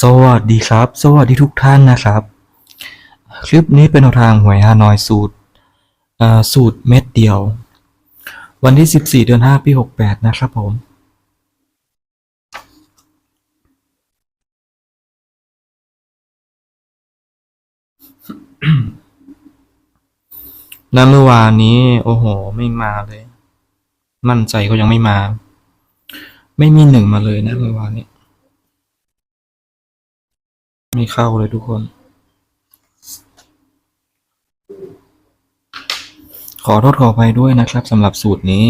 สวัสดีครับ สวัสดีทุกท่านนะครับ คลิปนี้เป็นแนวทางหวยฮานอยสูตรสูตรเม็ดเดียว วันที่ 14 เดือน 5 ปี 68 นะครับผมแล้วเมื่อวานนี้ โอ้โห ไม่มาเลย มั่นใจเขายังไม่มา ไม่มีหนึ่งมาเลยนะเมื่อวานนี้ ไม่เข้าเลยทุกคน ขอโทษขออภัยด้วยนะครับสำหรับสูตรนี้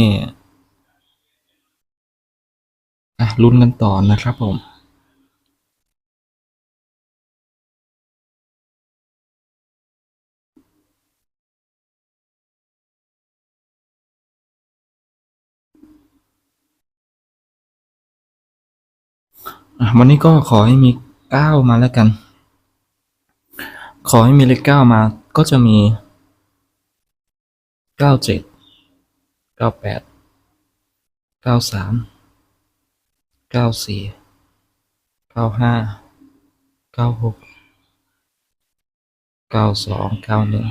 อะลุ้นกันต่อนะครับผมวันนี้ก็ขอให้มี เก้ามาแล้วกัน ขอให้มีเลขเก้ามาก็จะมีเก้าเจ็ดเก้าแปดเก้าสามเก้าสี่เก้าห้าเก้าหกเก้าสองเก้าหนึ่ง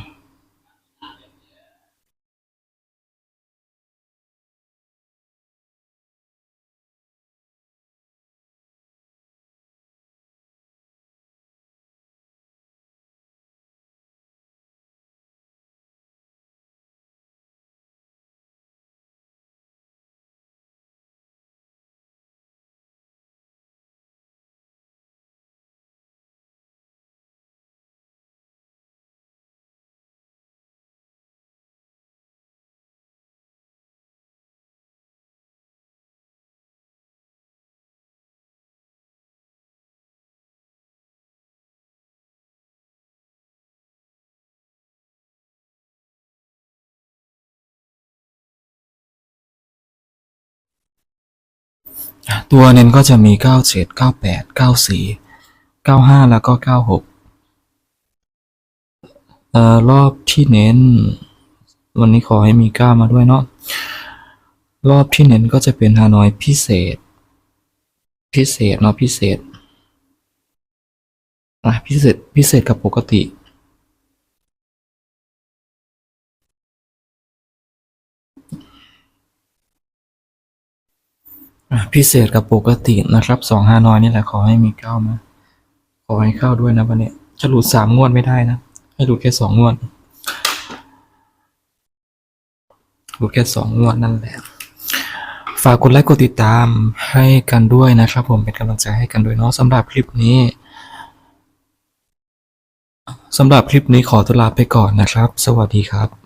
ตัวเน้นก็จะมีเก้าเจ็ดเก้าแปดเก้าสี่เก้าห้าแล้วก็เก้าหกเอ่อรอบที่เน้น วันนี้ขอให้มีเก้ามาด้วยเนาะ รอบที่เน้นก็จะเป็นฮานอยพิเศษ พิเศษเนาะพิเศษอะพิเศษ พิเศษกับปกติ พิเศษกับปกตินะครับสองห้าน้อยนี่แหละขอให้มีเก้ามา ขอให้เข้าด้วยนะวันนี้จะหลุดสามงวดไม่ได้นะ ให้หลุดแค่สองงวดหลุดแค่สองงวดนั่นแหละ ฝากกดไลค์กดติดตามให้กันด้วยนะครับ ผมเป็นกำลังใจให้กันด้วยเนาะสำหรับคลิปนี้สำหรับคลิปนี้ขอตัวลาไปก่อนนะครับ สวัสดีครับ